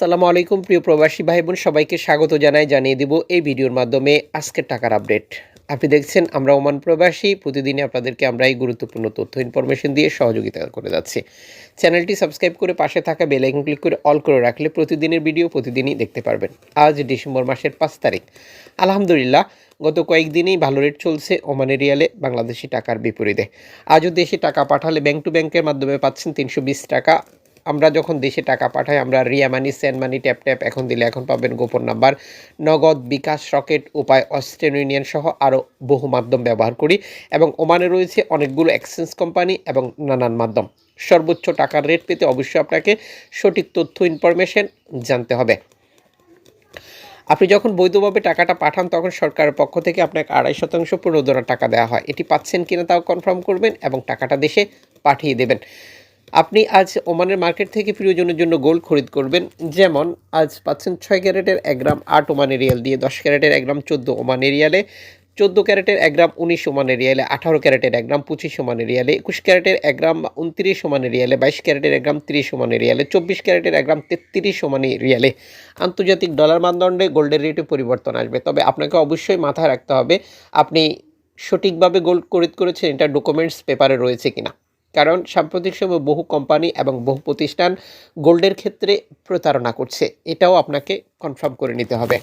সালামু আলাইকুম, প্রিয় প্রবাসী ভাই বোন সবাইকে স্বাগত জানাই, জানিয়ে দিব এই ভিডিওর মাধ্যমে আজকের টাকার আপডেট। আপনি দেখছেন, আমরা ওমান প্রবাসী। প্রতিদিনই আপনাদেরকে আমরা এই গুরুত্বপূর্ণ তথ্য ইনফরমেশন দিয়ে সহযোগিতা করে যাচ্ছি। চ্যানেলটি সাবস্ক্রাইব করে পাশে থাকা বেল আইকন ক্লিক করে অল করে রাখলে প্রতিদিনের ভিডিও প্রতিদিনই দেখতে পারবেন। আজ ডিসেম্বর মাসের পাঁচ তারিখ। আলহামদুলিল্লাহ, গত কয়েকদিনেই ভালো রেট চলছে ওমানের রিয়ালে বাংলাদেশি টাকার বিপরীতে। আজও দেশে টাকা পাঠালে ব্যাংক টু ব্যাংকের মাধ্যমে পাচ্ছেন তিনশো বিশ টাকা। আমরা যখন দেশে টাকা পাঠাই, আমরা Ria money, send money, tap tap এখন দিলে এখন পাবেন গোপন নাম্বার। নগদ বিকাশ রকেট উপায় অস্ট্রেন ইউনিয়ন সহ আরও বহু মাধ্যম ব্যবহার করি এবং ওমানে রয়েছে অনেকগুলো এক্সচেঞ্জ কোম্পানি এবং নানান মাধ্যম। সর্বোচ্চ টাকার রেট পেতে অবশ্যই আপনাকে সঠিক তথ্য ইনফরমেশন জানতে হবে। আপনি যখন বৈধভাবে টাকাটা পাঠান, তখন সরকারের পক্ষ থেকে আপনাকে আড়াই শতাংশ প্রণোদনা টাকা দেওয়া হয়। এটি পাচ্ছেন কিনা তাও কনফার্ম করবেন এবং টাকাটা দেশে পাঠিয়ে দেবেন। আপনি আজ ওমানের মার্কেট থেকে প্রিয়জনের জন্য গোল্ড খরিদ করবেন। যেমন, আজ পাচ্ছেন ছয় ক্যারেটের এক গ্রাম আট ওমান এরিয়াল দিয়ে দশ ক্যারেটের এক গ্রাম চোদ্দ ওমান এরিয়ালে চোদ্দ ক্যারেটের এক গ্রাম উনিশ ওমান এরিয়ালে আঠারো ক্যারেটের এক গ্রাম পঁচিশ ওমান এরিয়ালে একুশ ক্যারেটের এক গ্রাম উনত্রিশ ওমান এরিয়ালে বাইশ ক্যারেটের এক গ্রাম তিরিশ ওমান এরিয়ালে চব্বিশ ক্যারেটের এক গ্রাম তেত্রিশ ওমান এরিয়ালে আন্তর্জাতিক ডলার মানদণ্ডে গোল্ডের রেটে পরিবর্তন আসবে। তবে আপনাকে অবশ্যই মাথায় রাখতে হবে, আপনি সঠিকভাবে গোল্ড খরিদ করেছেন, এটা ডকুমেন্টস পেপারে রয়েছে কিনা। কারণ সাম্প্রতিক সময়ে বহু কোম্পানি এবং বহু প্রতিষ্ঠান গোল্ডের ক্ষেত্রে প্রতারণা করছে। এটাও আপনাকে কনফার্ম করে নিতে হবে।